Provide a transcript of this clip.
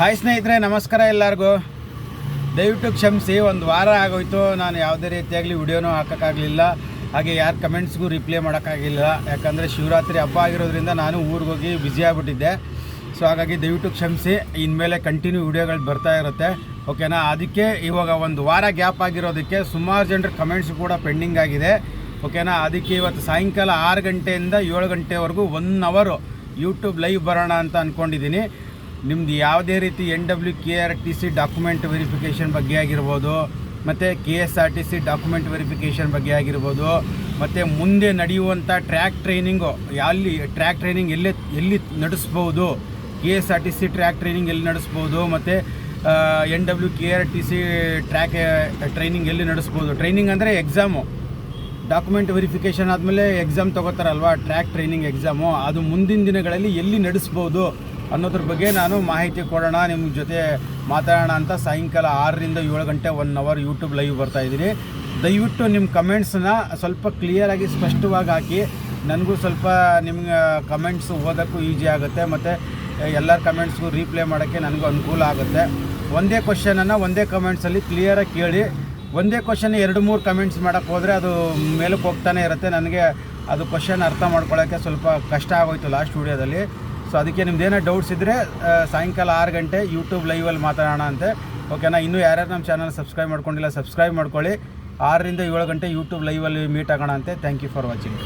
Hi ಸ್ನೇಹಿತರೆ, ನಮಸ್ಕಾರ ಎಲ್ಲರಿಗೂ. ದಯವಿಟ್ಟು ಕ್ಷಮಿಸಿ, ಒಂದು ವಾರ ಆಗೋಯ್ತು. ನಾನು ಯಾವುದೇ ರೀತಿಯಾಗಲಿ ವಿಡಿಯೋನೂ ಹಾಕೋಕ್ಕಾಗಲಿಲ್ಲ. ಹಾಗೆ ಯಾರ ಕಮೆಂಟ್ಸ್ಗೂ ರಿಪ್ಲೈ ಮಾಡೋಕ್ಕಾಗಿಲ್ಲ. ಯಾಕಂದರೆ ಶಿವರಾತ್ರಿ ಹಬ್ಬ ಆಗಿರೋದ್ರಿಂದ ನಾನು ಊರಿಗೆ ಹೋಗಿ ಬ್ಯುಸಿ ಆಗಿಬಿಟ್ಟಿದ್ದೆ. ಸೊ ಹಾಗಾಗಿ ದಯವಿಟ್ಟು ಕ್ಷಮಿಸಿ, ಇನ್ಮೇಲೆ ಕಂಟಿನ್ಯೂ ವಿಡಿಯೋಗಳು ಬರ್ತಾ ಇರುತ್ತೆ. ಓಕೆನಾ ಅದಕ್ಕೆ ಇವಾಗ ಒಂದು ವಾರ ಗ್ಯಾಪ್ ಆಗಿರೋದಕ್ಕೆ ಸುಮಾರು ಜನರ ಕಮೆಂಟ್ಸ್ ಕೂಡ ಪೆಂಡಿಂಗ್ ಆಗಿದೆ. ಓಕೆನಾ ಅದಕ್ಕೆ ಇವತ್ತು ಸಾಯಂಕಾಲ ಆರು ಗಂಟೆಯಿಂದ ಏಳು ಗಂಟೆವರೆಗೂ ಒನ್ ಅವರು ಯೂಟ್ಯೂಬ್ ಲೈವ್ ಬರೋಣ ಅಂತ ಅಂದ್ಕೊಂಡಿದ್ದೀನಿ ನಿಮ್ದು ಯಾವುದೇ ರೀತಿ N W K R T C document verification ಬಗ್ಗೆ ಆಗಿರ್ಬೋದು, ಮತ್ತು K S R T C document verification ಬಗ್ಗೆ ಆಗಿರ್ಬೋದು, ಮತ್ತು ಮುಂದೆ ನಡೆಯುವಂಥ ಟ್ರ್ಯಾಕ್ ಟ್ರೈನಿಂಗು ಎಲ್ಲಿ ಟ್ರ್ಯಾಕ್ ಟ್ರೈನಿಂಗ್ ಎಲ್ಲಿ ಎಲ್ಲಿ ನಡೆಸ್ಬೋದು K S R T C track training ಎಲ್ಲಿ ನಡೆಸ್ಬೋದು, ಮತ್ತು N W K R T C track training ಎಲ್ಲಿ ನಡೆಸ್ಬೋದು. ಟ್ರೈನಿಂಗ್ ಅಂದರೆ ಎಕ್ಸಾಮು ಡಾಕ್ಯುಮೆಂಟ್ ವೆರಿಫಿಕೇಷನ್ ಆದಮೇಲೆ ಎಕ್ಸಾಮ್ ತೊಗೋತಾರಲ್ವಾ ಟ್ರ್ಯಾಕ್ ಟ್ರೈನಿಂಗ್ ಎಕ್ಸಾಮು ಅದು ಮುಂದಿನ ದಿನಗಳಲ್ಲಿ ಎಲ್ಲಿ ನಡೆಸ್ಬೋದು ಅನ್ನೋದ್ರ ಬಗ್ಗೆ ನಾನು ಮಾಹಿತಿ ಕೊಡೋಣ, ನಿಮ್ಮ ಜೊತೆ ಮಾತಾಡೋಣ ಅಂತ ಸಾಯಂಕಾಲ ಆರರಿಂದ ಏಳು ಗಂಟೆ ಒನ್ ಅವರ್ ಯೂಟ್ಯೂಬ್ ಲೈವ್ ಬರ್ತಾ ಇದ್ದೀನಿ. ದಯವಿಟ್ಟು ನಿಮ್ಮ ಕಮೆಂಟ್ಸನ್ನ ಸ್ವಲ್ಪ ಕ್ಲಿಯರಾಗಿ ಸ್ಪಷ್ಟವಾಗಿ ಹಾಕಿ. ನನಗೂ ಸ್ವಲ್ಪ ನಿಮ್ಗೆ ಕಮೆಂಟ್ಸ್ ಓದೋಕ್ಕೂ ಈಸಿ ಆಗುತ್ತೆ. ಮತ್ತು ಎಲ್ಲರ ಕಮೆಂಟ್ಸ್ಗೂ ರೀಪ್ಲೈ ಮಾಡೋಕ್ಕೆ ನನಗೂ ಅನುಕೂಲ ಆಗುತ್ತೆ. ಒಂದೇ ಕ್ವಶನನ್ನು ಒಂದೇ ಕಮೆಂಟ್ಸಲ್ಲಿ ಕ್ಲಿಯರಾಗಿ ಕೇಳಿ. ಒಂದೇ ಕ್ವಶನ್ ಎರಡು ಮೂರು ಕಮೆಂಟ್ಸ್ ಮಾಡೋಕ್ಕೆ ಹೋದರೆ ಅದು ಮೇಲಕ್ಕೆ ಹೋಗ್ತಾನೆ ಇರುತ್ತೆ. ನನಗೆ ಅದು ಕ್ವಶನ್ ಅರ್ಥ ಮಾಡ್ಕೊಳ್ಳೋಕ್ಕೆ ಸ್ವಲ್ಪ ಕಷ್ಟ ಆಗೋಯ್ತು ಲಾಸ್ಟ್ ವೀಡಿಯೋದಲ್ಲಿ ಸೊ ಅದಕ್ಕೆ ನಿಮ್ದೇನೋ ಡೌಟ್ಸ್ ಇದ್ದರೆ ಸಾಯಂಕಾಲ ಆರು ಗಂಟೆ ಯೂಟ್ಯೂಬ್ ಲೈವಲ್ಲಿ ಮಾತಾಡೋಣ ಅಂತೆ. ಓಕೆನಾ ಇನ್ನೂ ಯಾರ್ಯಾರು ನಮ್ಮ ಚಾನಲ್ ಸಬ್ಸ್ಕ್ರೈಬ್ ಮಾಡ್ಕೊಂಡಿಲ್ಲ ಸಬ್ಸ್ಕ್ರೈಬ್ ಮಾಡ್ಕೊಳ್ಳಿ. ಆರರಿಂದ ಏಳು ಗಂಟೆ ಯೂಟ್ಯೂಬ್ ಲೈವಲ್ಲಿ ಮೀಟ್ ಆಗೋಣ ಅಂತೆ. Thank you for watching